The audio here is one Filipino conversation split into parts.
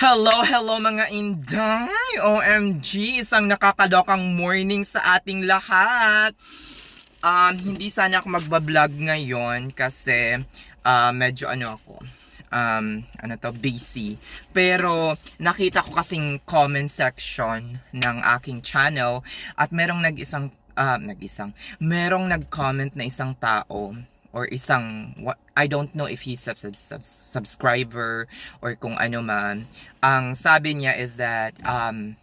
Hello, hello mga inday! OMG! Isang nakakalokang morning sa ating lahat! Um, hindi sana ako magbablog ngayon kasi uh, medyo ano ako, um, ano to, busy. Pero nakita ko kasing comment section ng aking channel at merong nag-isang, uh, nag-isang, merong nag-comment na isang tao or isang I don't know if he's a sub, sub, subscriber or kung ano man. Ang sabi niya is that um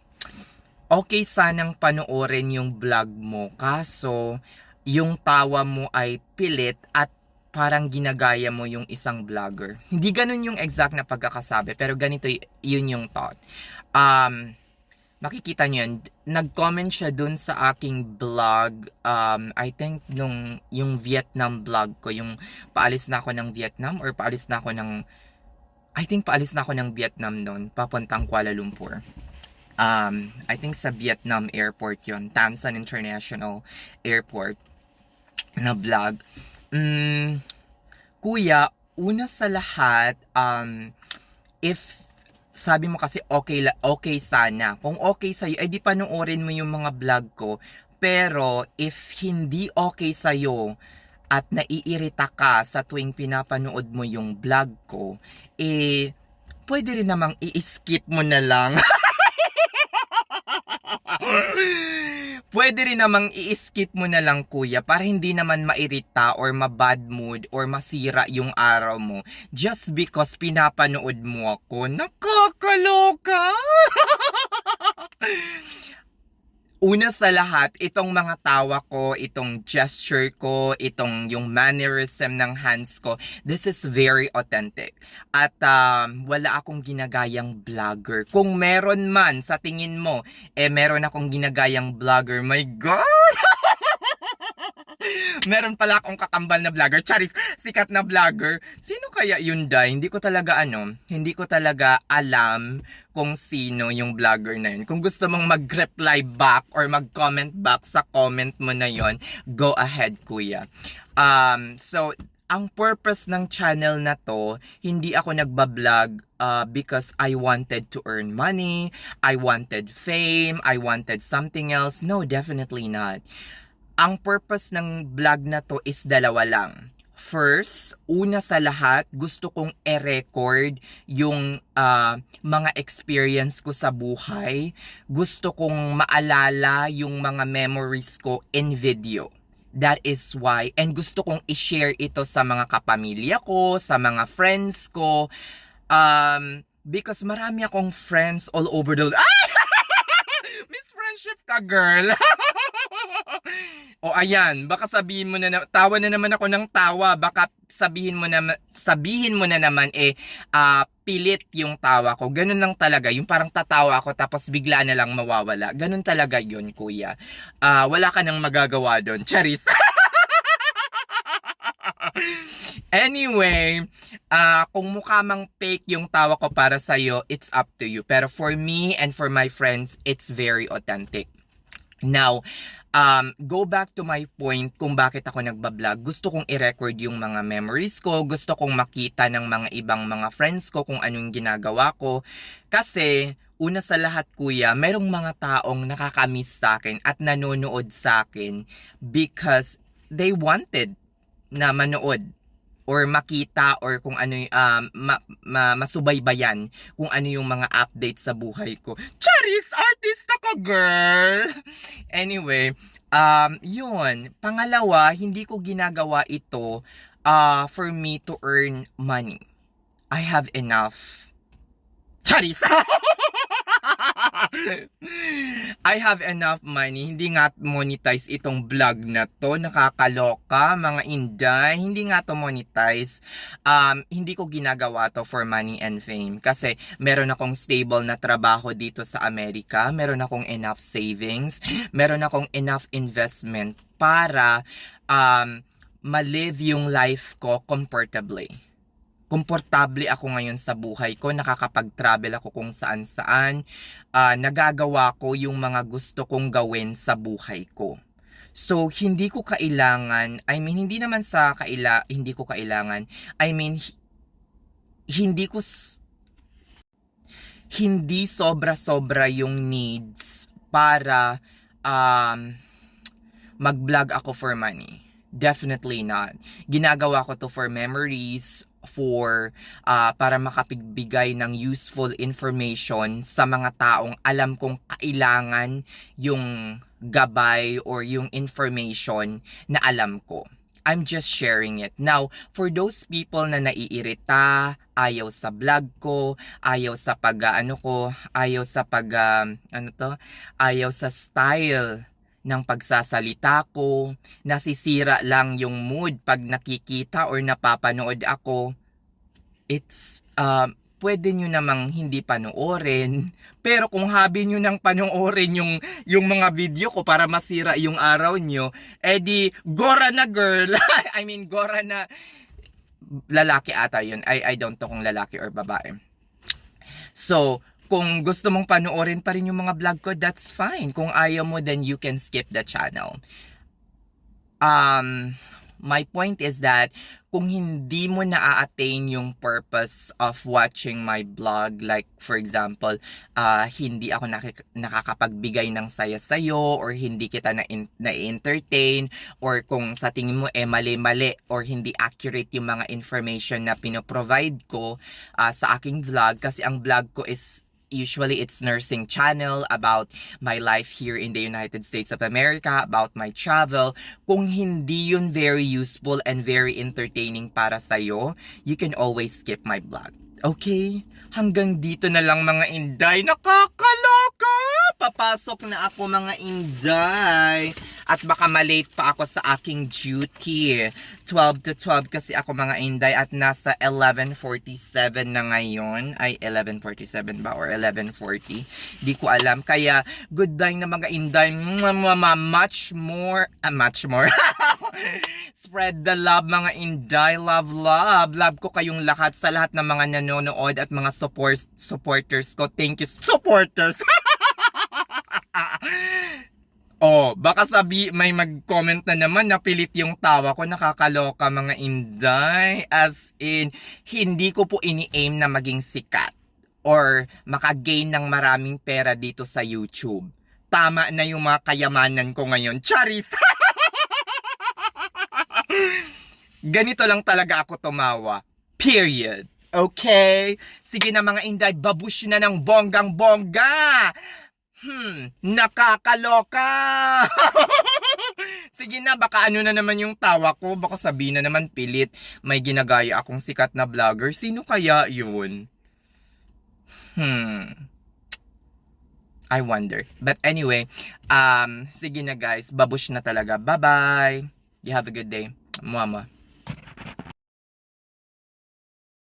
okay sanang panoorin yung vlog mo kaso yung tawa mo ay pilit at parang ginagaya mo yung isang vlogger. Hindi ganun yung exact na pagkakasabi pero ganito yun yung thought. Um makikita nyo yun, nag-comment siya dun sa aking vlog, um, I think nung, yung Vietnam vlog ko, yung paalis na ako ng Vietnam or paalis na ako ng, I think paalis na ako ng Vietnam noon, papuntang Kuala Lumpur. Um, I think sa Vietnam airport yon Tan Son International Airport na vlog. Mm, kuya, una sa lahat, um, if sabi mo kasi okay, okay sana. Kung okay sa'yo, eh di panoorin mo yung mga vlog ko. Pero if hindi okay sa'yo at naiirita ka sa tuwing pinapanood mo yung vlog ko, eh, pwede rin namang i-skip mo na lang. Pwede rin namang i-skip mo na lang kuya para hindi naman mairita or ma-bad mood or masira yung araw mo just because pinapanood mo ako. Nakakaloka! Una sa lahat, itong mga tawa ko, itong gesture ko, itong yung mannerism ng hands ko, this is very authentic. At um, wala akong ginagayang vlogger. Kung meron man sa tingin mo, eh meron akong ginagayang vlogger. My God! Meron pala akong kakambal na vlogger. Charis, sikat na vlogger. Sino kaya yun, Day? Hindi ko talaga ano, hindi ko talaga alam kung sino yung vlogger na yun. Kung gusto mong mag-reply back or mag-comment back sa comment mo na yon, go ahead, kuya. Um, so, ang purpose ng channel na to, hindi ako nagbablog uh, because I wanted to earn money, I wanted fame, I wanted something else. No, definitely not. Ang purpose ng vlog na to is dalawa lang. First, una sa lahat, gusto kong e-record yung uh, mga experience ko sa buhay. Gusto kong maalala yung mga memories ko in video. That is why. And gusto kong i-share ito sa mga kapamilya ko, sa mga friends ko. Um, because marami akong friends all over the... Ah! Miss Friendship ka, girl! o ayan, baka sabihin mo na, na tawa na naman ako ng tawa, baka sabihin mo na sabihin mo na naman eh uh, pilit yung tawa ko. Ganun lang talaga, yung parang tatawa ako tapos bigla na lang mawawala. Ganun talaga yun, kuya. Uh, wala ka nang magagawa doon. Charis. Anyway, uh, kung mukha mang fake yung tawa ko para sa'yo, it's up to you. Pero for me and for my friends, it's very authentic. Now, um, go back to my point kung bakit ako nagbablog. Gusto kong i-record yung mga memories ko. Gusto kong makita ng mga ibang mga friends ko kung anong ginagawa ko. Kasi, una sa lahat kuya, merong mga taong nakakamiss sa akin at nanonood sa akin because they wanted na manood or makita or kung ano um, ma, ma, masubaybayan kung ano yung mga updates sa buhay ko. Charis, artist ako, girl! Anyway, um, yun. Pangalawa, hindi ko ginagawa ito uh, for me to earn money. I have enough. Charis! I have enough money. Hindi nga monetize itong vlog na to. Nakakaloka, mga inday. Hindi nga to monetize. Um, hindi ko ginagawa to for money and fame. Kasi meron akong stable na trabaho dito sa Amerika. Meron akong enough savings. Meron akong enough investment para um, malive yung life ko comfortably komportable ako ngayon sa buhay ko, nakakapag-travel ako kung saan-saan, uh, nagagawa ko yung mga gusto kong gawin sa buhay ko. So, hindi ko kailangan, I mean, hindi naman sa kaila, hindi ko kailangan, I mean, hindi ko hindi sobra-sobra yung needs para um, mag-vlog ako for money. Definitely not. Ginagawa ko to for memories, for ah, para makapigbigay ng useful information sa mga taong alam kong kailangan yung gabay or yung information na alam ko. I'm just sharing it. Now, for those people na naiirita, ayaw sa vlog ko, ayaw sa pag ano ko, ayaw sa pag ah, ano to, ayaw sa style ng pagsasalita ko, nasisira lang yung mood pag nakikita or napapanood ako, it's, uh, pwede nyo namang hindi panoorin. Pero kung habi nyo nang panoorin yung, yung mga video ko para masira yung araw nyo, edi, gora na girl! I mean, gora na, lalaki ata yun. I, I don't know kung lalaki or babae. So, kung gusto mong panoorin pa rin yung mga vlog ko, that's fine. Kung ayaw mo, then you can skip the channel. Um, my point is that kung hindi mo na-attain yung purpose of watching my blog, like for example, ah hindi ako nakik- nakakapagbigay ng saya sa'yo or hindi kita na na-entertain or kung sa tingin mo eh mali-mali or hindi accurate yung mga information na pinoprovide ko ah, sa aking vlog kasi ang vlog ko is usually it's nursing channel about my life here in the United States of America, about my travel. Kung hindi yun very useful and very entertaining para sa'yo, you can always skip my vlog. Okay? Hanggang dito na lang mga inday. Nakakaloka! Papasok na ako mga inday. At baka malate pa ako sa aking duty. 12 to 12 kasi ako mga inday at nasa 11.47 na ngayon. Ay, 11.47 ba or 11.40? Di ko alam. Kaya, goodbye na mga inday. Much more. Ah, much more. Spread the love mga inday. Love, love. Love ko kayong lahat sa lahat ng mga nanonood at mga support, supporters ko. Thank you. Supporters! Oh, baka sabi may mag-comment na naman na pilit yung tawa ko, nakakaloka mga inday. As in, hindi ko po ini-aim na maging sikat or makagain ng maraming pera dito sa YouTube. Tama na yung mga kayamanan ko ngayon. Charis! Ganito lang talaga ako tumawa. Period. Okay? Sige na mga inday, babush na ng bonggang-bongga! Hmm, nakakaloka! Sige na, baka ano na naman yung tawa ko. Baka sabihin na naman pilit, may ginagaya akong sikat na vlogger. Sino kaya yun? Hmm. I wonder. But anyway, um, sige na guys, babush na talaga. Bye-bye! You have a good day. 么么